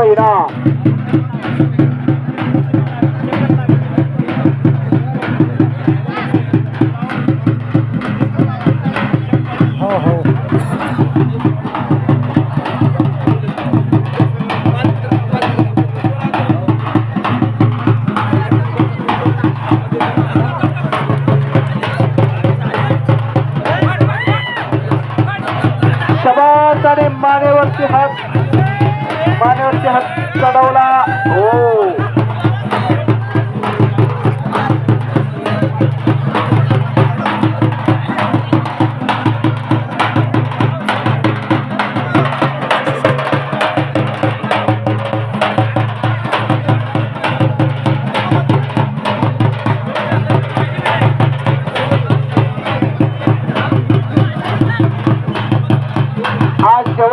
रुपये इनाम हो हो शबास आणि मानेवरती हात मानेवरती हात चढवला. हो.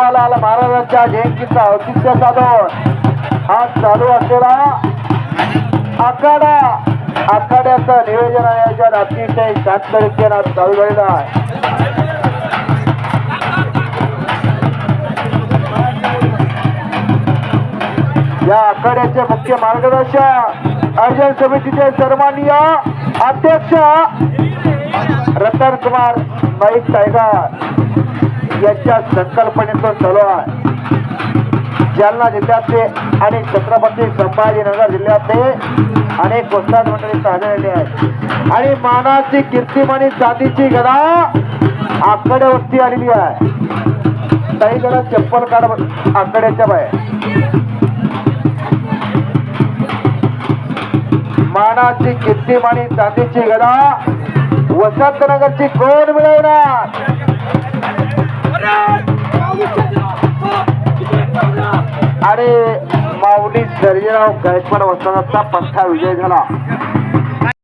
आज महाराजांच्या जयंतीचा औचित्य साधून हा चालू असलेला आखाडा आखाड्याचं नियोजन आणि आयोजन अतिशय शांतरित्यानं आज चालू झालेलं आहे. या आखाड्याचे मुख्य मार्गदर्शक अर्जन समितीचे सन्माननीय अध्यक्ष रतन कुमार नाईक टायगर. यांच्या संकल्पनेतून चालू आहे. जालना जिल्ह्यातले आणि छत्रपती संभाजीनगर जिल्ह्यातले अनेक वस्ताद मंडळी साजरे आहेत. आणि मानाची कीर्तिमानी जातीची गदा आकड्यावरती आलेली आहे. काही जण चप्पल काढ आकड्याच्या बाहेर. मानाची कीर्तिमानी चांदीची गदा वसंतनगरची कोण मिळवणार? आणि माऊली दर्जेराव गायकवाड वसंतचा पठ्ठा विजय झाला.